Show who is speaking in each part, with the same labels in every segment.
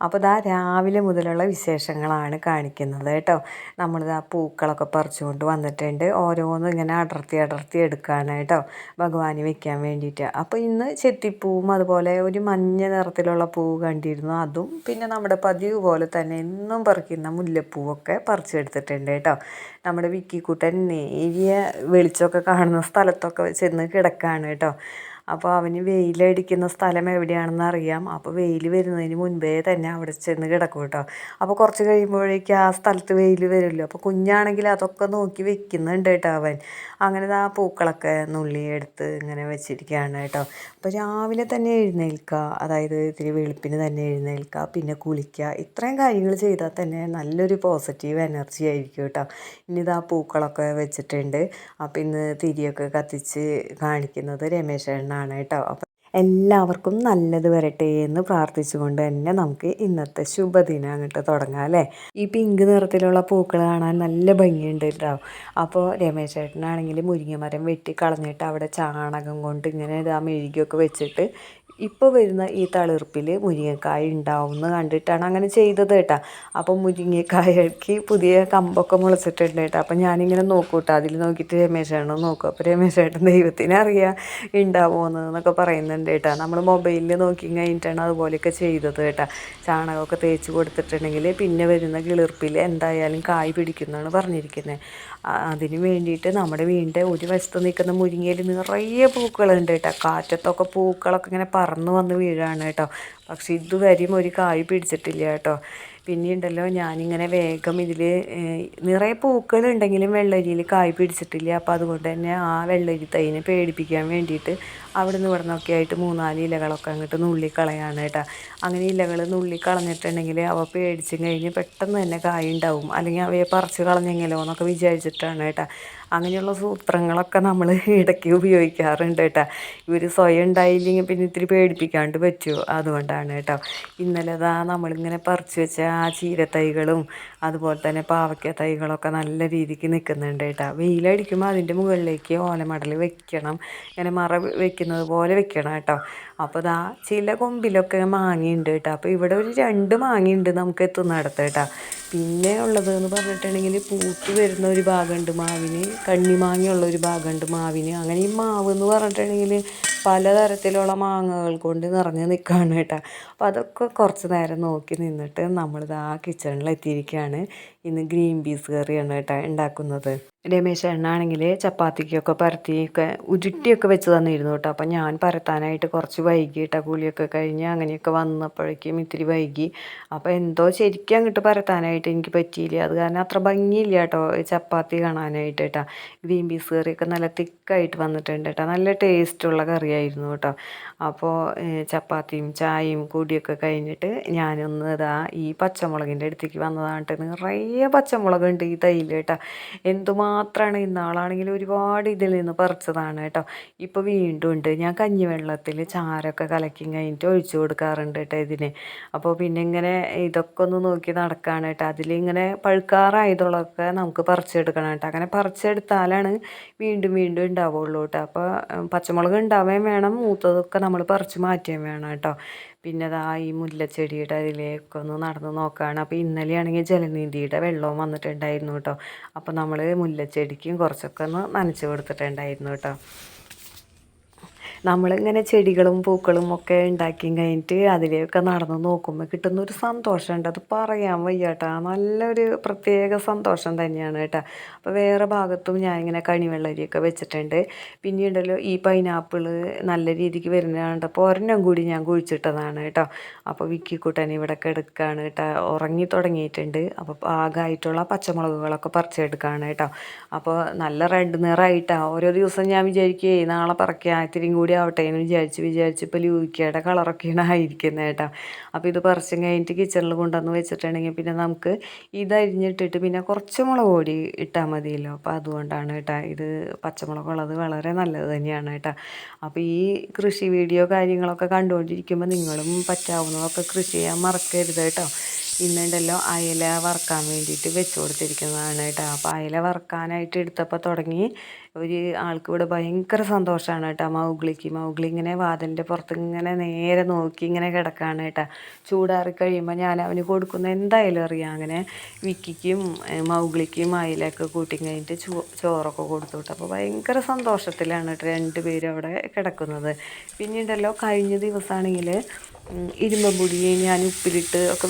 Speaker 1: അപ്പോൾ ഇതാ രാവിലെ മുതലുള്ള വിശേഷങ്ങളാണ് കാണിക്കുന്നത് കേട്ടോ. നമ്മളിതാ പൂക്കളൊക്കെ പറിച്ചുകൊണ്ട് വന്നിട്ടുണ്ട്. ഓരോന്നും ഇങ്ങനെ അടർത്തി അടർത്തി എടുക്കുകയാണ് കേട്ടോ ഭഗവാന് വെക്കാൻ വേണ്ടിയിട്ട്. അപ്പോൾ ഇന്ന് ചെത്തിപ്പൂവും അതുപോലെ ഒരു മഞ്ഞ നിറത്തിലുള്ള പൂവ് കണ്ടിരുന്നു. അതും പിന്നെ നമ്മുടെ പതിവ് പോലെ തന്നെ എന്നും പറിക്കുന്ന മുല്ലപ്പൂവൊക്കെ പറിച്ചെടുത്തിട്ടുണ്ട് കേട്ടോ. നമ്മുടെ വിക്കിക്കുട്ടൻ നേരിയ വെളിച്ചമൊക്കെ കാണുന്ന സ്ഥലത്തൊക്കെ ചെന്ന് കിടക്കുകയാണ് കേട്ടോ. അപ്പോൾ അവന് വെയിലടിക്കുന്ന സ്ഥലം എവിടെയാണെന്ന് അറിയാം. അപ്പോൾ വെയിൽ വരുന്നതിന് മുൻപേ തന്നെ അവിടെ ചെന്ന് കിടക്കും കേട്ടോ. അപ്പോൾ കുറച്ച് കഴിയുമ്പോഴേക്കും ആ സ്ഥലത്ത് വെയിൽ വരുമല്ലോ. അപ്പോൾ കുഞ്ഞാണെങ്കിൽ അതൊക്കെ നോക്കി വെക്കുന്നുണ്ട് കേട്ടോ അവൻ. അങ്ങനെ ആ പൂക്കളൊക്കെ നുള്ളി എടുത്ത് ഇങ്ങനെ വെച്ചിരിക്കുകയാണ് കേട്ടോ. അപ്പോൾ രാവിലെ തന്നെ എഴുന്നേൽക്കുക. അതായത് ഇത്തിരി വെളുപ്പിന് തന്നെ എഴുന്നേൽക്കുക. പിന്നെ കുളിക്കുക. ഇത്രയും കാര്യങ്ങൾ ചെയ്താൽ തന്നെ നല്ലൊരു പോസിറ്റീവ് എനർജി ആയിരിക്കും കേട്ടോ. ഇനി ഇതാ പൂക്കളൊക്കെ വെച്ചിട്ടുണ്ട്. അപ്പോൾ ഇന്ന് തിരിയൊക്കെ കത്തിച്ച് കാണിക്കുന്നത് രമേശേണ്ണ ആണ് കേട്ടോ. അപ്പം എല്ലാവർക്കും നല്ലത് വരട്ടെ എന്ന് പ്രാർത്ഥിച്ചുകൊണ്ട് തന്നെ നമുക്ക് ഇന്നത്തെ ശുഭദിനം അങ്ങോട്ട് തുടങ്ങാം അല്ലേ? ഈ പിങ്ക് നിറത്തിലുള്ള പൂക്കൾ കാണാൻ നല്ല ഭംഗിയുണ്ട് കേട്ടോ. അപ്പോൾ രമേശ് ചേട്ടനാണെങ്കിൽ മുരിങ്ങമരം വെട്ടി കളഞ്ഞിട്ട് അവിടെ ചാണകം കൊണ്ട് ഇങ്ങനെ ഇതാ മെഴുകിയൊക്കെ വെച്ചിട്ട് ഇപ്പോൾ വരുന്ന ഈ തളിർപ്പിൽ മുരിങ്ങക്കായ ഉണ്ടാവുമെന്ന് കണ്ടിട്ടാണ് അങ്ങനെ ചെയ്തത് കേട്ടോ. അപ്പം മുരിങ്ങക്കായക്ക് പുതിയ കമ്പൊക്കെ മുളച്ചിട്ടുണ്ട് കേട്ടോ. അപ്പം ഞാനിങ്ങനെ നോക്കും കേട്ടോ അതിൽ നോക്കിയിട്ട് രമേശേട്ടൻ നോക്കും അപ്പോൾ രമേശേട്ടൻ ദൈവത്തിനെ അറിയാം ഉണ്ടാവുമെന്ന് എന്നൊക്കെ പറയുന്നുണ്ട് കേട്ടോ. നമ്മൾ മൊബൈലിൽ നോക്കി കഴിഞ്ഞിട്ടാണ് അതുപോലെയൊക്കെ ചെയ്തത് കേട്ടോ. ചാണകമൊക്കെ തേച്ച് കൊടുത്തിട്ടുണ്ടെങ്കിൽ പിന്നെ വരുന്ന കിളിർപ്പിൽ എന്തായാലും കായ് പിടിക്കുന്നതാണ് പറഞ്ഞിരിക്കുന്നത് അതിന് വേണ്ടിയിട്ട് നമ്മുടെ വീടിന്റെ ഒരു വശത്ത് നിൽക്കുന്ന മുരിങ്ങയിൽ നിറയെ പൂക്കളുണ്ട് കേട്ടോ. കാറ്റത്തൊക്കെ പൂക്കളൊക്കെ ഇങ്ങനെ പറന്ന് വന്ന് വീഴാണ് കേട്ടോ. പക്ഷെ ഇതുവരെയും ഒരു കായ് പിടിച്ചിട്ടില്ല കേട്ടോ. പിന്നെയുണ്ടല്ലോ ഞാനിങ്ങനെ വേഗം ഇതിൽ നിറയെ പൂക്കളുണ്ടെങ്കിലും വെള്ളരിയിൽ കായ് പിടിച്ചിട്ടില്ല. അപ്പോൾ അതുകൊണ്ട് തന്നെ ആ വെള്ളരി തൈനെ പേടിപ്പിക്കാൻ വേണ്ടിയിട്ട് അവിടെ നിന്ന് ഇവിടെ നിന്നൊക്കെ ആയിട്ട് മൂന്നാൽ ഇലകളൊക്കെ അങ്ങോട്ട് നുള്ളിക്കളയാണ് കേട്ടോ. അങ്ങനെ ഇലകൾ നുള്ളിക്കളഞ്ഞിട്ടുണ്ടെങ്കിൽ അവ പേടിച്ചും കഴിഞ്ഞ് പെട്ടെന്ന് തന്നെ കായ് ഉണ്ടാവും. അല്ലെങ്കിൽ അവയെ പറിച്ച് കളഞ്ഞെങ്കിലോ എന്നൊക്കെ വിചാരിച്ചിട്ടാണ് കേട്ടോ. അങ്ങനെയുള്ള സൂത്രങ്ങളൊക്കെ നമ്മൾ ഇടയ്ക്ക് ഉപയോഗിക്കാറുണ്ട് കേട്ടോ. ഇവർ സ്വയം ഉണ്ടായില്ലെങ്കിൽ പിന്നെ ഇത്തിരി പേടിപ്പിക്കാണ്ട് പറ്റുമോ അതുകൊണ്ടാണ് കേട്ടോ. ഇന്നലെ അതാ നമ്മളിങ്ങനെ പറിച്ച് വെച്ച ആ ചീരത്തൈകളും അതുപോലെ തന്നെ പാവയ്ക്ക തൈകളൊക്കെ നല്ല രീതിക്ക് നിൽക്കുന്നുണ്ട് കേട്ടോ. വെയിലടിക്കുമ്പോൾ അതിന്റെ മുകളിലേക്ക് ഓലമടൽ വെക്കണം. ഇങ്ങനെ മറ വെക്കുന്നത് പോലെ വെക്കണം കേട്ടോ. അപ്പോൾ ദാ ചില കൊമ്പിലൊക്കെ മാങ്ങയുണ്ട് കേട്ടോ. അപ്പോൾ ഇവിടെ ഒരു രണ്ട് മാങ്ങയുണ്ട് നമുക്ക് എത്തുന്നിടത്ത് കേട്ടോ. പിന്നെ ഉള്ളത് എന്ന് പറഞ്ഞിട്ടുണ്ടെങ്കിൽ പൂത്ത് വരുന്ന ഒരു ഭാഗമുണ്ട് മാവിന് കണ്ണിമാങ്ങയുള്ള ഒരു ഭാഗമുണ്ട് മാവിന്. അങ്ങനെ ഈ മാവ് എന്ന് പറഞ്ഞിട്ടുണ്ടെങ്കിൽ പലതരത്തിലുള്ള മാങ്ങകൾ കൊണ്ട് നിറഞ്ഞ് നിൽക്കുകയാണ് കേട്ടോ. അപ്പോൾ അതൊക്കെ കുറച്ച് നേരം നോക്കി നിന്നിട്ട് നമ്മളിത് ആ കിച്ചണിൽ എത്തിയിരിക്കുകയാണ്. ഇന്ന് ഗ്രീൻ പീസ് കറിയാണ് കേട്ടോ ഉണ്ടാക്കുന്നത്. രമേശ് എണ്ണാണെങ്കിൽ ചപ്പാത്തിക്കൊക്കെ പരത്തിയൊക്കെ ഉരുട്ടിയൊക്കെ വെച്ച് തന്നിരുന്നു കേട്ടോ. അപ്പം ഞാൻ പരത്താനായിട്ട് കുറച്ച് വൈകി കേട്ടോ കൂലിയൊക്കെ കഴിഞ്ഞ് അങ്ങനെയൊക്കെ വന്നപ്പോഴേക്കും ഇത്തിരി വൈകി. അപ്പോൾ എന്തോ ശരിക്കും അങ്ങോട്ട് പരത്താനായിട്ട് എനിക്ക് പറ്റിയില്ല. അത് കാരണം അത്ര ഭംഗിയില്ല കേട്ടോ ചപ്പാത്തി കാണാനായിട്ട് കേട്ടോ ഗ്രീൻ പീസ് കറിയൊക്കെ നല്ല തിക്കായിട്ട് വന്നിട്ടുണ്ട് കേട്ടോ നല്ല ടേസ്റ്റുള്ള കറിയായിരുന്നു കേട്ടോ അപ്പോൾ ചപ്പാത്തിയും ചായയും കൂടിയൊക്കെ കഴിഞ്ഞിട്ട് ഞാനൊന്ന് ഇതാ ഈ പച്ചമുളകിന്റെ അടുത്തേക്ക് വന്നതാണ് നിറയെ പച്ചമുളകുണ്ട് ഈ തൈയിൽ കേട്ടോ. എന്തുമാത്രമാണ് ഇന്നാളാണെങ്കിൽ ഒരുപാട് ഇതിൽ നിന്ന് പറിച്ചതാണ് കേട്ടോ. ഇപ്പോൾ വീണ്ടും ഉണ്ട്. ഞാൻ കഞ്ഞിവെള്ളത്തിൽ ചാരമൊക്കെ കലക്കി കഴിഞ്ഞിട്ട് ഒഴിച്ചു കൊടുക്കാറുണ്ട് കേട്ടോ ഇതിന്. അപ്പോൾ പിന്നെ ഇങ്ങനെ ഇതൊക്കെ ഒന്ന് നോക്കി നടക്കുകയാണ് കേട്ടോ. അതിലിങ്ങനെ പഴുക്കാറായതുള്ളതൊക്കെ നമുക്ക് പറിച്ചെടുക്കണം കേട്ടോ. അങ്ങനെ പറിച്ചെടുത്താലാണ് വീണ്ടും വീണ്ടും ഉണ്ടാവുള്ളൂ കേട്ടോ. അപ്പോൾ പച്ചമുളക് ഉണ്ടാവുകയും വേണം. മൂത്തതൊക്കെ നമ്മൾ പറിച്ച് മാറ്റുകയും വേണം കേട്ടോ. പിന്നെ അതാ ഈ മുല്ലച്ചെടിയുടെ അതിലേക്ക് ഒന്ന് നടന്ന് നോക്കുകയാണ് അപ്പോൾ ഇന്നലെയാണെങ്കിൽ ജലനിധിയുടെ വെള്ളവും വന്നിട്ടുണ്ടായിരുന്നു കേട്ടോ. അപ്പോൾ നമ്മൾ മുല്ലച്ചെടിക്കും കുറച്ചൊക്കെ ഒന്ന് നനച്ച് കൊടുത്തിട്ടുണ്ടായിരുന്നു കേട്ടോ. നമ്മളിങ്ങനെ ചെടികളും പൂക്കളും ഒക്കെ ഉണ്ടാക്കി കഴിഞ്ഞിട്ട് അതിലേക്ക് നടന്ന് നോക്കുമ്പോൾ കിട്ടുന്ന ഒരു സന്തോഷമുണ്ട്. അത് പറയാൻ വയ്യാട്ടാ. നല്ലൊരു പ്രത്യേക സന്തോഷം തന്നെയാണ് കേട്ടോ. അപ്പോൾ വേറെ ഭാഗത്തും ഞാൻ ഇങ്ങനെ കണിവെള്ളരിയൊക്കെ വെച്ചിട്ടുണ്ട്. പിന്നീടല്ലോ ഈ പൈനാപ്പിൾ നല്ല രീതിക്ക് വരുന്നതാണ് അപ്പോൾ ഒരെണ്ണം കൂടി ഞാൻ കുഴിച്ചിട്ടതാണ് കേട്ടോ. അപ്പോൾ വിക്കിക്കുട്ടൻ ഇവിടെ കിടക്കുകയാണ് കേട്ടോ. ഉറങ്ങി തുടങ്ങിയിട്ടുണ്ട്. അപ്പോൾ പാകമായിട്ടുള്ള പച്ചമുളകുകളൊക്കെ പറിച്ചെടുക്കുകയാണ് കേട്ടോ. അപ്പോൾ നല്ല റെഡ് നിറമായിട്ടാണ് ഓരോ ദിവസം ഞാൻ വിചാരിക്കുകയെ നാളെ പറിക്കാം ഇത്തിരിയും കൂടി കൂടി ആവട്ടെ എന്ന് വിചാരിച്ച് വിചാരിച്ച് ഇപ്പോൾ ലൂക്കയുടെ കളറൊക്കെയാണ് ആയിരിക്കുന്നത് കേട്ടോ. അപ്പോൾ ഇത് പറിച്ചും കഴിഞ്ഞിട്ട് കിച്ചണിൽ കൊണ്ടുവന്ന് വെച്ചിട്ടുണ്ടെങ്കിൽ പിന്നെ നമുക്ക് ഇത് അരിഞ്ഞിട്ടിട്ട് പിന്നെ കുറച്ച് മുളക് പൊടി ഇട്ടാൽ മതിയല്ലോ. അപ്പോൾ അതുകൊണ്ടാണ് കേട്ടോ ഇത് പച്ചമുളകുള്ളത് വളരെ നല്ലത് തന്നെയാണ് കേട്ടോ. അപ്പോൾ ഈ കൃഷി വീഡിയോ കാര്യങ്ങളൊക്കെ കണ്ടുകൊണ്ടിരിക്കുമ്പോൾ നിങ്ങളും പറ്റാവുന്നതൊക്കെ കൃഷി ചെയ്യാൻ മറക്കരുത് കേട്ടോ. ഇന്നുണ്ടല്ലോ അയല വറക്കാൻ വേണ്ടിയിട്ട് വെച്ച് കൊടുത്തിരിക്കുന്നതാണ് കേട്ടോ. അപ്പോൾ അയല വറക്കാനായിട്ട് എടുത്തപ്പോൾ തുടങ്ങി ഒരു ആൾക്ക് ഇവിടെ ഭയങ്കര സന്തോഷമാണ് കേട്ടോ. മൗഗ്ലിക്ക് മൗഗ്ലി ഇങ്ങനെ വാതിലിന്റെ പുറത്ത് ഇങ്ങനെ നേരെ നോക്കി ഇങ്ങനെ കിടക്കുകയാണ് കേട്ടോ. ചൂടാറി കഴിയുമ്പോൾ ഞാൻ അവന് കൊടുക്കുന്ന എന്തായാലും അറിയാം. അങ്ങനെ വിക്കിക്കും മൗഗ്ലിക്കും അയിലൊക്കെ കൂട്ടി കഴിഞ്ഞിട്ട് ചോ ചോറൊക്കെ കൊടുത്തു വിട്ടു. അപ്പോൾ ഭയങ്കര സന്തോഷത്തിലാണ് കേട്ടോ രണ്ടുപേരും അവിടെ കിടക്കുന്നത്. പിന്നീടല്ലോ കഴിഞ്ഞ ദിവസമാണെങ്കിൽ ഇരുമ്പം പൊടി ഞാൻ ഉപ്പിലിട്ട് ഒക്കെ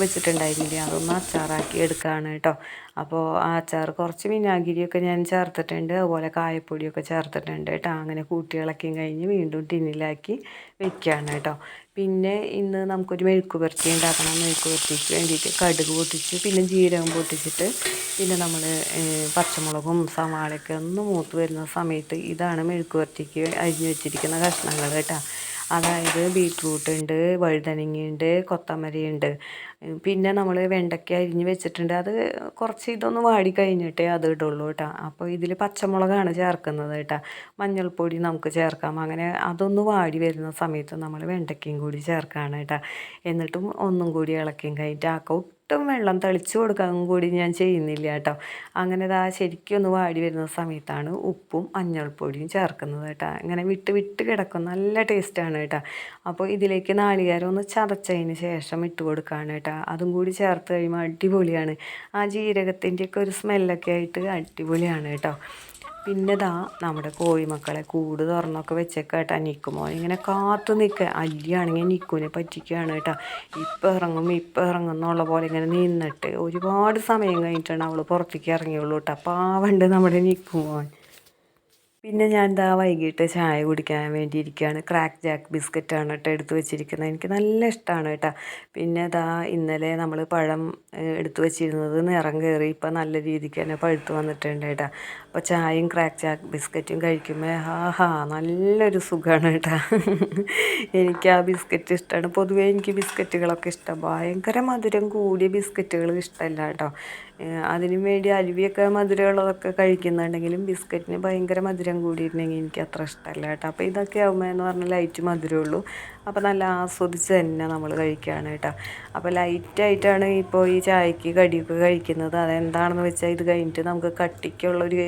Speaker 1: വെച്ചിട്ടുണ്ടായിരുന്നില്ലേ അതൊന്ന് അച്ചാറാക്കി എടുക്കുകയാണ് കേട്ടോ. അപ്പോൾ ആ അച്ചാർ കുറച്ച് വിനാഗിരിയൊക്കെ ഞാൻ ചേർത്തിട്ടുണ്ട്. അതുപോലെ കായപ്പൊടിയൊക്കെ ചേർത്തിട്ടുണ്ട് കേട്ടോ. അങ്ങനെ കൂട്ടി ഇളക്കിയും കഴിഞ്ഞ് വീണ്ടും ടിന്നിലാക്കി വെക്കുകയാണ് കേട്ടോ. പിന്നെ ഇന്ന് നമുക്കൊരു മെഴുക്ക് പുരട്ടി ഉണ്ടാക്കണം. മെഴുക്ക് പുരട്ടിക്ക് വേണ്ടിയിട്ട് കടുക് പൊട്ടിച്ച് പിന്നെ ജീരകം പൊട്ടിച്ചിട്ട് പിന്നെ നമ്മൾ പച്ചമുളകും സവാളയൊക്കെ ഒന്ന് മൂത്ത് വരുന്ന സമയത്ത് ഇതാണ് മെഴുക്ക് പുരട്ടിക്ക് അരിഞ്ഞു വെച്ചിരിക്കുന്ന കഷ്ണങ്ങൾ കേട്ടോ. അതായത് ബീട്രൂട്ട് ഉണ്ട് വഴുതനങ്ങയുണ്ട് കൊത്തമരയുണ്ട്. പിന്നെ നമ്മൾ വെണ്ടയ്ക്ക അരിഞ്ഞ് വെച്ചിട്ടുണ്ട്. അത് കുറച്ച് ഇതൊന്ന് വാടി കഴിഞ്ഞിട്ടേ അത് ഇടുള്ളൂ കേട്ടോ. അപ്പോൾ ഇതിൽ പച്ചമുളകാണ് ചേർക്കുന്നത് കേട്ടോ. മഞ്ഞൾപ്പൊടി നമുക്ക് ചേർക്കാം. അങ്ങനെ അതൊന്ന് വാടി വരുന്ന സമയത്ത് നമ്മൾ വെണ്ടയ്ക്കയും കൂടി ചേർക്കുകയാണ് കേട്ടോ. എന്നിട്ടും ഒന്നും കൂടി ഇളക്കിയും കഴിഞ്ഞിട്ട് ആക്ക ഒട്ടും വെള്ളം തളിച്ചു കൊടുക്കാൻ കൂടി ഞാൻ ചെയ്യുന്നില്ല കേട്ടോ. അങ്ങനെ ഇതാ ശരിക്കും ഒന്ന് വാടി വരുന്ന സമയത്താണ് ഉപ്പും മഞ്ഞൾപ്പൊടിയും ചേർക്കുന്നത് കേട്ടോ. ഇങ്ങനെ വിട്ട് വിട്ട് കിടക്കും നല്ല ടേസ്റ്റാണ് കേട്ടോ. അപ്പോൾ ഇതിലേക്ക് നാളികേരം ഒന്ന് ചതച്ചതിന് ശേഷം ഇട്ട് കൊടുക്കുകയാണ് കേട്ടോ. അതും കൂടി ചേർത്ത് കഴിയുമ്പോൾ അടിപൊളിയാണ്. ആ ജീരകത്തിന്റെയൊക്കെ ഒരു സ്മെല്ലൊക്കെ ആയിട്ട് അടിപൊളിയാണ് കേട്ടോ. പിന്നെ ദാ നമ്മുടെ കോഴിമക്കളെ കൂട് തുറന്നൊക്കെ വെച്ചേക്ക കേട്ടോ. നിൽക്കുമോ ഇങ്ങനെ കാത്തു നിൽക്കുക അല്ലിയാണെങ്കിൽ നിൽക്കുവിനെ പറ്റിക്കുകയാണ് കേട്ടോ. ഇപ്പം ഇറങ്ങും ഇപ്പം ഇറങ്ങും എന്നുള്ള പോലെ ഇങ്ങനെ നിന്നിട്ട് ഒരുപാട് സമയം കഴിഞ്ഞിട്ടാണ് അവൾ പുറത്തേക്ക് ഇറങ്ങിയുള്ളൂ കേട്ടോ. പാവണ്ട് നമ്മുടെ നിൽക്കുമോ പിന്നെ ഞാൻ എന്താ വൈകിട്ട് ചായ കുടിക്കാൻ വേണ്ടി ഇരിക്കുകയാണ് ക്രാക്ക് ജാക്ക് ബിസ്ക്കറ്റാണ് കേട്ടോ എടുത്തു വെച്ചിരിക്കുന്നത്. എനിക്ക് നല്ല ഇഷ്ടമാണ് കേട്ടോ. പിന്നെ ഇതാ ഇന്നലെ നമ്മൾ പഴം എടുത്തു വെച്ചിരുന്നത് നിറം കയറി ഇപ്പം നല്ല രീതിക്ക് തന്നെ പഴുത്ത് വന്നിട്ടുണ്ട് കേട്ടോ. അപ്പോൾ ചായയും ക്രാക്ക് ജാക്ക് ബിസ്ക്കറ്റും കഴിക്കുമ്പോൾ ഹാ ഹാ നല്ലൊരു സുഖമാണ് കേട്ടോ. എനിക്ക് ആ ബിസ്ക്കറ്റ് ഇഷ്ടമാണ് പൊതുവേ എനിക്ക് ബിസ്ക്കറ്റുകളൊക്കെ ഇഷ്ടം. ഭയങ്കര മധുരം കൂടിയ ബിസ്ക്കറ്റുകൾ ഇഷ്ടമല്ല കേട്ടോ. അതിനു വേണ്ടി അലുവിയൊക്കെ മധുരമുള്ളതൊക്കെ കഴിക്കുന്നുണ്ടെങ്കിലും ബിസ്ക്കറ്റിന് ഭയങ്കര മധുരം കൂടിയിട്ടുണ്ടെങ്കിൽ എനിക്ക് അത്ര ഇഷ്ടമല്ല കേട്ടോ. അപ്പോൾ ഇതൊക്കെ ആകുമ്പോൾ എന്ന് പറഞ്ഞാൽ ലൈറ്റ് മധുരമുള്ളൂ. അപ്പോൾ നല്ല ആസ്വദിച്ച് തന്നെ നമ്മൾ കഴിക്കുകയാണ് കേട്ടോ. അപ്പോൾ ലൈറ്റായിട്ടാണ് ഇപ്പോൾ ഈ ചായക്ക് കടിയൊക്കെ കഴിക്കുന്നത്. അതെന്താണെന്ന് വെച്ചാൽ ഇത് കഴിഞ്ഞിട്ട് നമുക്ക് കട്ടിക്കുള്ളൊരു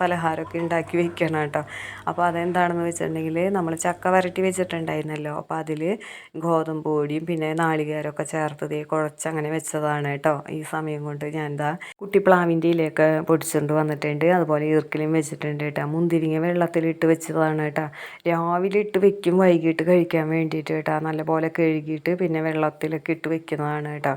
Speaker 1: പലഹാരമൊക്കെ ഉണ്ടാക്കി വെക്കണം കേട്ടോ. അപ്പോൾ അതെന്താണെന്ന് വെച്ചിട്ടുണ്ടെങ്കിൽ നമ്മൾ ചക്ക വരട്ടി വെച്ചിട്ടുണ്ടായിരുന്നല്ലോ. അപ്പോൾ അതിൽ ഗോതമ്പ് പൊടിയും പിന്നെ നാളികേരമൊക്കെ ചേർത്ത് കുഴച്ച് അങ്ങനെ വെച്ചതാണ് കേട്ടോ. ഈ സമയം കൊണ്ട് ഞാൻ എന്താ കുട്ടിപ്ലാവിന്റെ ഇലയൊക്കെ പൊടിച്ചുകൊണ്ട് വന്നിട്ടുണ്ട്. അതുപോലെ ഈർക്കിലും വെച്ചിട്ടുണ്ട് കേട്ടോ. മുന്തിരിങ്ങ വെള്ളത്തിലിട്ട് വെച്ചതാണ് കേട്ടോ. രാവിലെ ഇട്ട് വെക്കും വൈകിട്ട് കഴിക്കാൻ വേണ്ടിയിട്ട്. കേട്ടോ. നല്ലപോലെ കഴുകിയിട്ട് പിന്നെ വെള്ളത്തിലൊക്കെ ഇട്ട് വെക്കുന്നതാണ് കേട്ടോ.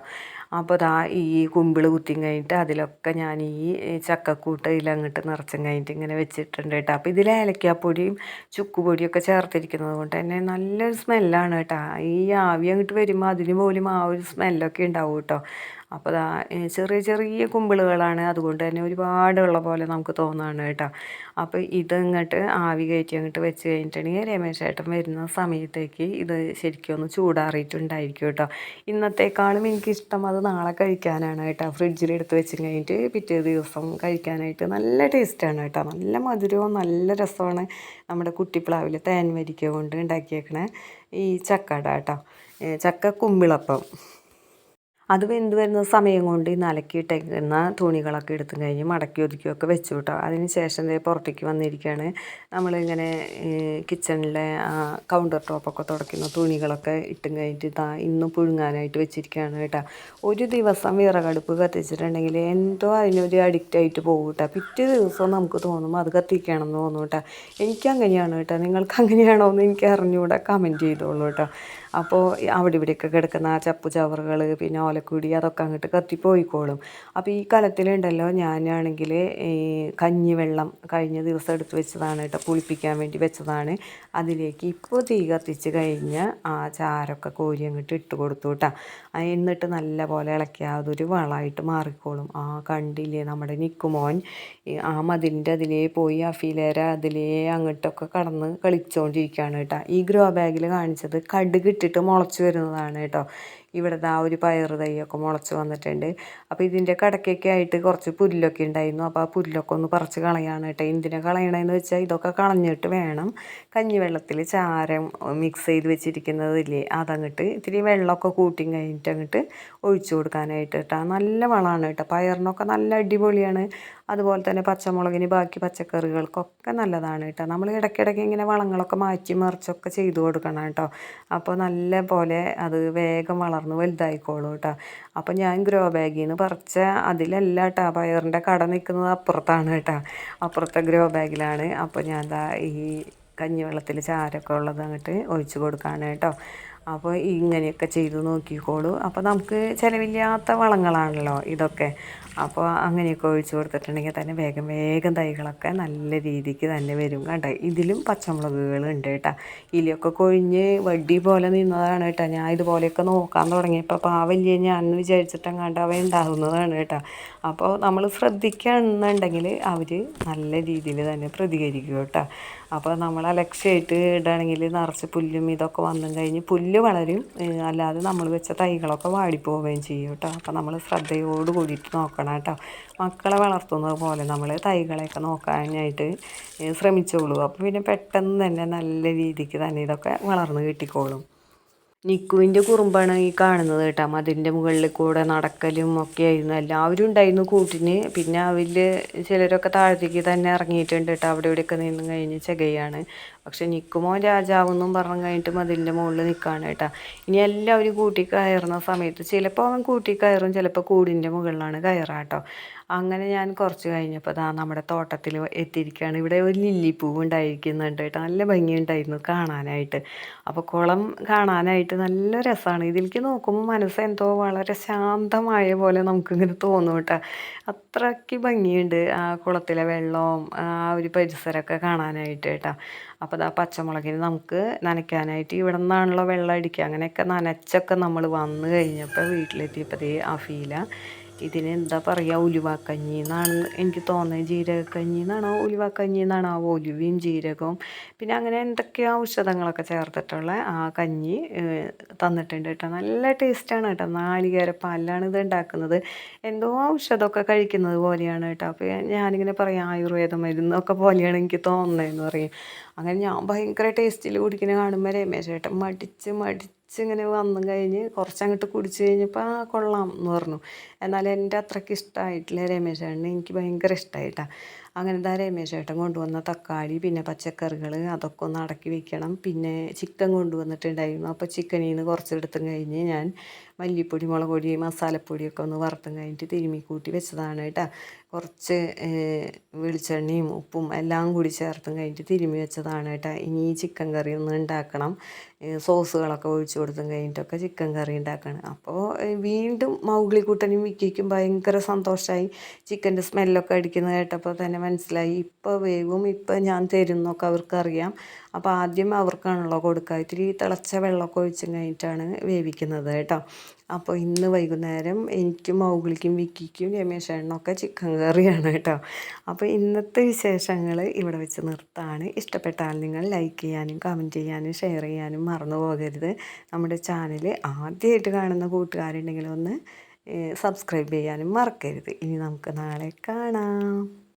Speaker 1: അപ്പോൾ ദാ ഈ കുമ്പിൾ കുത്തിയും കഴിഞ്ഞിട്ട് അതിലൊക്കെ ഞാൻ ഈ ചക്കക്കൂട്ട് ഇതിലങ്ങോട്ട് നിറച്ചും കഴിഞ്ഞിട്ട് ഇങ്ങനെ വെച്ചിട്ടുണ്ട് കേട്ടോ. അപ്പോൾ ഇതിൽ ഏലക്കാപ്പൊടിയും ചുക്കുപൊടിയും ഒക്കെ ചേർത്തിരിക്കുന്നത് കൊണ്ട് തന്നെ നല്ലൊരു സ്മെല്ലാണ് കേട്ടോ. ഈ ആവി അങ്ങോട്ട് വരുമ്പോൾ അതിന് പോലും ആ ഒരു സ്മെല്ലൊക്കെ ഉണ്ടാവും കേട്ടോ. അപ്പോൾ ദാ ചെറിയ ചെറിയ കുമ്പിളുകളാണ് അതുകൊണ്ട് തന്നെ ഒരുപാട് ഉള്ള പോലെ നമുക്ക് തോന്നുകയാണ് കേട്ടോ. അപ്പോൾ ഇത് ഇങ്ങോട്ട് ആവി കയറ്റി അങ്ങോട്ട് വെച്ച് കഴിഞ്ഞിട്ടുണ്ടെങ്കിൽ രമേശ് ചേട്ടൻ വരുന്ന സമയത്തേക്ക് ഇത് ശരിക്കും ഒന്ന് ചൂടാറിയിട്ടുണ്ടായിരിക്കും കേട്ടോ. ഇന്നത്തേക്കാളും എനിക്കിഷ്ടം അത് നാളെ കഴിക്കാനാണ് കേട്ടോ. ഫ്രിഡ്ജിൽ എടുത്ത് വെച്ച് കഴിഞ്ഞിട്ട് പിറ്റേ ദിവസം കഴിക്കാനായിട്ട് നല്ല ടേസ്റ്റാണ് കേട്ടോ. നല്ല മധുരവും നല്ല രസമാണ് നമ്മുടെ കുട്ടിപ്ലാവിൽ തേൻ വരിക്ക കൊണ്ട് ഉണ്ടാക്കിയേക്കണേ ഈ ചക്കട കേട്ടോ. ചക്ക കുമ്പിളപ്പം. അത് വെന്ത് വരുന്ന സമയം കൊണ്ട് ഈ നലക്കിയിട്ടേക്കുന്ന തുണികളൊക്കെ എടുത്തു കഴിഞ്ഞ് മടക്കി ഒതുക്കിയൊക്കെ വെച്ചു വിട്ടോ അതിന് ശേഷം പുറത്തേക്ക് വന്നിരിക്കുകയാണ് നമ്മളിങ്ങനെ കിച്ചണിലെ കൗണ്ടർ ടോപ്പൊക്കെ തുടയ്ക്കുന്ന തുണികളൊക്കെ ഇട്ടും കഴിഞ്ഞിട്ട് ഇതാ ഇന്ന് പുഴുങ്ങാനായിട്ട് വെച്ചിരിക്കുകയാണ് കേട്ടോ. ഒരു ദിവസം വിറകടുപ്പ് കത്തിച്ചിട്ടുണ്ടെങ്കിൽ എന്തോ അതിനൊരു അഡിക്റ്റ് ആയിട്ട് പോകും കേട്ടോ. പിറ്റേ ദിവസം നമുക്ക് തോന്നും അത് കത്തിക്കണം എന്ന് തോന്നും കേട്ടോ. എനിക്കങ്ങനെയാണ് കേട്ടോ. നിങ്ങൾക്ക് അങ്ങനെയാണോ എന്ന് എനിക്ക് അറിഞ്ഞുകൂടെ കമന്റ് ചെയ്തോളൂ കേട്ടോ. അപ്പോൾ അവിടെ ഇവിടെയൊക്കെ കിടക്കുന്ന ആ ചപ്പു ചവറുകൾ പിന്നെ ഓലക്കുടി അതൊക്കെ അങ്ങോട്ട് കത്തിപ്പോയിക്കോളും. അപ്പോൾ ഈ കലത്തിലുണ്ടല്ലോ ഞാനാണെങ്കിൽ ഈ കഞ്ഞിവെള്ളം കഴിഞ്ഞ ദിവസം എടുത്ത് വെച്ചതാണ് കേട്ടോ പുളിപ്പിക്കാൻ വേണ്ടി വെച്ചതാണ്. അതിലേക്ക് ഇപ്പോൾ തീ കത്തിച്ച് കഴിഞ്ഞ് ആ ചാരൊക്കെ കോരി അങ്ങോട്ട് ഇട്ട് കൊടുത്തു കേട്ടോ. എന്നിട്ട് നല്ല പോലെ ഇളക്കി അതൊരു വളമായിട്ട് മാറിക്കോളും. ആ കണ്ടില്ലേ നമ്മുടെ നിക്കുമോൻ ആ മതിലിന്റെ അതിലേ പോയി ആ ഫിലേര അതിലേ അങ്ങോട്ടൊക്കെ കടന്ന് കളിച്ചുകൊണ്ടിരിക്കുകയാണ് കേട്ടോ. ഈ ഗ്രോ ബാഗിൽ കാണിച്ചത് കടുക് ഇട്ടിട്ട് മുളച്ച് വരുന്നതാണ് കേട്ടോ. ഇവിടെ ആ ഒരു പയർ തൈയൊക്കെ മുളച്ച് വന്നിട്ടുണ്ട്. അപ്പോൾ ഇതിന്റെ കടക്കൊക്കെ ആയിട്ട് കുറച്ച് പുല്ലൊക്കെ ഉണ്ടായിരുന്നു. അപ്പോൾ ആ പുല്ലൊക്കെ ഒന്ന് പറിച്ച് കളയാണ് കേട്ടോ. എന്തിനാ കളയണമെന്ന് വെച്ചാൽ ഇതൊക്കെ കളഞ്ഞിട്ട് വേണം കഞ്ഞിവെള്ളത്തിൽ ചാരം മിക്സ് ചെയ്ത് വെച്ചിരിക്കുന്നതില്ലേ അതങ്ങോട്ട് ഇത്തിരി വെള്ളമൊക്കെ കൂട്ടി കഴിഞ്ഞിട്ട് അങ്ങോട്ട് ഒഴിച്ചു കൊടുക്കാനായിട്ട് കേട്ടോ. നല്ല വളമാണ് കേട്ടോ. പയറിനൊക്കെ നല്ല അടിപൊളിയാണ്. അതുപോലെ തന്നെ പച്ചമുളകിന് ബാക്കി പച്ചക്കറികൾക്കൊക്കെ നല്ലതാണ് കേട്ടോ. നമ്മൾ ഇടയ്ക്കിടയ്ക്ക് ഇങ്ങനെ വളങ്ങളൊക്കെ മാറ്റി മറിച്ചൊക്കെ ചെയ്തു കൊടുക്കണം കേട്ടോ. അപ്പോൾ നല്ല പോലെ അത് വേഗം വളർന്ന് വലുതായിക്കോളൂ കേട്ടോ. അപ്പോൾ ഞാൻ ഗ്രോ ബാഗിൽ നിന്ന് പറിച്ച അതിലല്ല കേട്ടോ പയറിന്റെ കട നിൽക്കുന്നത് അപ്പുറത്താണ് കേട്ടോ. അപ്പുറത്തെ ഗ്രോ ബാഗിലാണ്. അപ്പോൾ ഞാൻ എന്താ ഈ കഞ്ഞിവെള്ളത്തിൽ ചാരമൊക്കെ ഉള്ളത് അങ്ങോട്ട് ഒഴിച്ച് കൊടുക്കുകയാണ് കേട്ടോ. അപ്പോൾ ഇങ്ങനെയൊക്കെ ചെയ്ത് നോക്കിക്കോളൂ. അപ്പോൾ നമുക്ക് ചിലവില്ലാത്ത വളങ്ങളാണല്ലോ ഇതൊക്കെ. അപ്പോൾ അങ്ങനെയൊക്കെ ഒഴിച്ചു കൊടുത്തിട്ടുണ്ടെങ്കിൽ തന്നെ വേഗം വേഗം തൈകളൊക്കെ നല്ല രീതിക്ക് തന്നെ വരും കേട്ടോ. ഇതിലും പച്ചമുളകുകൾ ഉണ്ട് കേട്ടോ. ഇലയൊക്കെ കൊഴിഞ്ഞ് വടി പോലെ നിന്നതാണ് കേട്ടോ. ഞാൻ ഇതുപോലെയൊക്കെ നോക്കാൻ തുടങ്ങിയപ്പോൾ പാവല്ലേ ഞാൻ വിചാരിച്ചിട്ടെങ്ങാണ്ട് അവ ഉണ്ടാകുന്നതാണ് കേട്ടോ. അപ്പോൾ നമ്മൾ ശ്രദ്ധിക്കുകയാണെന്നുണ്ടെങ്കിൽ അവർ നല്ല രീതിയിൽ തന്നെ പ്രതികരിക്കും കേട്ടോ. അപ്പോൾ നമ്മൾ അലക്ഷ്യമായിട്ട് ഇടുകയാണെങ്കിൽ നിറച്ച് പുല്ലും ഇതൊക്കെ വന്നു കഴിഞ്ഞ് പുല്ല് വളരും. അല്ലാതെ നമ്മൾ വെച്ച തൈകളൊക്കെ വാടിപ്പോവുകയും ചെയ്യും കേട്ടോ. അപ്പോൾ നമ്മൾ ശ്രദ്ധയോട് കൂടിയിട്ട് നോക്കണം. കേട്ടോ. മക്കളെ വളർത്തുന്നത് പോലെ നമ്മൾ തൈകളെയൊക്കെ നോക്കാനായിട്ട് ശ്രമിച്ചോളൂ. അപ്പോൾ പിന്നെ പെട്ടെന്ന് തന്നെ നല്ല രീതിക്ക് തന്നെ ഇതൊക്കെ വളർന്ന് കിട്ടിക്കോളും. നിക്കുവിന്റെ കുറുമ്പാണ് ഈ കാണുന്നത് കേട്ടോ. മതിലിന്റെ മുകളിൽ കൂടെ നടക്കലും ഒക്കെ ആയിരുന്നു. എല്ലാവരും ഉണ്ടായിരുന്നു കൂട്ടിന്. പിന്നെ അവരിൽ ചിലരൊക്കെ താഴത്തേക്ക് തന്നെ ഇറങ്ങിയിട്ടുണ്ട് കേട്ടോ. അവിടെ ഇവിടെയൊക്കെ നിന്ന് കഴിഞ്ഞ് ചെകയാണ്. പക്ഷെ നിൽക്കുമോ രാജാവെന്നും പറഞ്ഞു കഴിഞ്ഞിട്ട് മതിലിന്റെ മുകളിൽ നിൽക്കുകയാണ് കേട്ടോ. ഇനി എല്ലാവരും കൂട്ടി കയറുന്ന സമയത്ത് ചിലപ്പോൾ അവൻ കൂട്ടി കയറും ചിലപ്പോൾ കൂടിന്റെ മുകളിലാണ് കയറുക കേട്ടോ. അങ്ങനെ ഞാൻ കുറച്ച് കഴിഞ്ഞപ്പോൾ ദാ നമ്മുടെ തോട്ടത്തിൽ എത്തിയിരിക്കുകയാണ്. ഇവിടെ ഒരു ലില്ലിപ്പൂവ് ഉണ്ടായിരിക്കുന്നുണ്ട് കേട്ടോ. നല്ല ഭംഗിയുണ്ടായിരുന്നു കാണാനായിട്ട്. അപ്പോൾ കുളം കാണാനായിട്ട് നല്ല രസമാണ്. ഇതിലേക്ക് നോക്കുമ്പോൾ മനസ്സ് എന്തോ വളരെ ശാന്തമായ പോലെ നമുക്കിങ്ങനെ തോന്നും കേട്ടോ. അത്രയ്ക്ക് ഭംഗിയുണ്ട് ആ കുളത്തിലെ വെള്ളവും ആ ഒരു പരിസരമൊക്കെ കാണാനായിട്ട് കേട്ടോ. അപ്പോൾ ആ പച്ചമുളകിന് നമുക്ക് നനയ്ക്കാനായിട്ട് ഇവിടെ നിന്നാണല്ലോ വെള്ളം അടിക്കുക. അങ്ങനെയൊക്കെ നനച്ചൊക്കെ നമ്മൾ വന്നു കഴിഞ്ഞപ്പോൾ വീട്ടിലെത്തിയപ്പോൾ ആ ഫീല ഇതിന് എന്താ പറയുക ഉലുവാക്കഞ്ഞി എന്നാണ് എനിക്ക് തോന്നുന്നത്. ജീരകക്കഞ്ഞി എന്നാണോ? ഉലുവാക്കഞ്ഞി എന്നാണോ? ആ ഒലുവയും ജീരകവും. പിന്നെ അങ്ങനെ എന്തൊക്കെയോ ഔഷധങ്ങളൊക്കെ ചേർത്തിട്ടുള്ള ആ കഞ്ഞി തന്നിട്ടുണ്ട് കേട്ടോ. നല്ല ടേസ്റ്റാണ് കേട്ടോ. നാളികേര പാലിലാണ് ഇത് ഉണ്ടാക്കുന്നത്. എന്തോ ഔഷധമൊക്കെ കഴിക്കുന്നത് പോലെയാണ് കേട്ടോ. അപ്പോൾ ഞാനിങ്ങനെ പറയാം ആയുർവേദ മരുന്നൊക്കെ പോലെയാണ് എനിക്ക് തോന്നുന്നതെന്ന് പറയും. അങ്ങനെ ഞാൻ ഭയങ്കര ടേസ്റ്റിൽ കുടിക്കുന്ന കാണുമ്പോൾ രമേശ് ചേട്ടൻ മടിച്ച് മടിച്ച് ഇങ്ങനെ വന്നു കഴിഞ്ഞ് കുറച്ചങ്ങോട്ട് കുടിച്ച് കഴിഞ്ഞപ്പോൾ ആ കൊള്ളാം എന്ന് പറഞ്ഞു. എന്നാൽ എന്റെ അത്രയ്ക്ക് ഇഷ്ടമായിട്ടില്ല രമേശ് ചേട്ടന്. എനിക്ക് ഭയങ്കര ഇഷ്ടമായിട്ടാണ് അങ്ങനെ എന്താ രമേശ് ചേട്ടൻ കൊണ്ടുവന്ന തക്കാളി പിന്നെ പച്ചക്കറികൾ അതൊക്കെ ഒന്ന് അടക്കി വെക്കണം. പിന്നെ ചിക്കൻ കൊണ്ടുവന്നിട്ടുണ്ടായിരുന്നു. അപ്പോൾ ചിക്കനിൽ നിന്ന് കുറച്ചെടുത്തും കഴിഞ്ഞ് ഞാൻ മല്ലിപ്പൊടി മുളക് പൊടി മസാലപ്പൊടിയൊക്കെ ഒന്ന് വറുത്തും കഴിഞ്ഞിട്ട് തിരുമ്മി കൂട്ടി വെച്ചതാണ് കേട്ടോ. കുറച്ച് വെളിച്ചെണ്ണയും ഉപ്പും എല്ലാം കൂടി ചേർത്തും കഴിഞ്ഞിട്ട് തിരുമ്മി വെച്ചതാണ് കേട്ടോ. ഇനി ഈ ചിക്കൻ കറി ഒന്ന് ഉണ്ടാക്കണം. സോസുകളൊക്കെ ഒഴിച്ചു കൊടുത്തും കഴിഞ്ഞിട്ടൊക്കെ ചിക്കൻ കറി ഉണ്ടാക്കണം. അപ്പോൾ വീണ്ടും മൗഗ്ലിക്കുട്ടനും വിക്കിക്കും. ഭയങ്കര സന്തോഷമായി ചിക്കന്റെ സ്മെല്ലൊക്കെ അടിക്കുന്നത് കേട്ടപ്പോൾ തന്നെ മനസ്സിലായി. ഇപ്പോൾ വേവും ഇപ്പോൾ ഞാൻ തരുന്നൊക്കെ അവർക്കറിയാം. അപ്പോൾ ആദ്യം അവർക്കാണല്ലോ കൊടുക്കുക ഇത്തിരി തിളച്ച വെള്ളമൊക്കെ ഒഴിച്ച് കഴിഞ്ഞിട്ടാണ് വേവിക്കുന്നത് കേട്ടോ. അപ്പോൾ ഇന്ന് വൈകുന്നേരം എനിക്കും മൗഗിളിക്കും വിക്കിക്കും രമേശേണ്ണൊക്കെ ചിക്കൻ കറിയാണ് കേട്ടോ. അപ്പോൾ ഇന്നത്തെ വിശേഷങ്ങൾ ഇവിടെ വെച്ച് നിർത്താണ്. ഇഷ്ടപ്പെട്ടാൽ നിങ്ങൾ ലൈക്ക് ചെയ്യാനും കമന്റ് ചെയ്യാനും ഷെയർ ചെയ്യാനും മറന്നു പോകരുത്. നമ്മുടെ ചാനൽ ആദ്യമായിട്ട് കാണുന്ന കൂട്ടുകാരുണ്ടെങ്കിൽ ഒന്ന് സബ്സ്ക്രൈബ് ചെയ്യാനും മറക്കരുത്. ഇനി നമുക്ക് നാളെ കാണാം.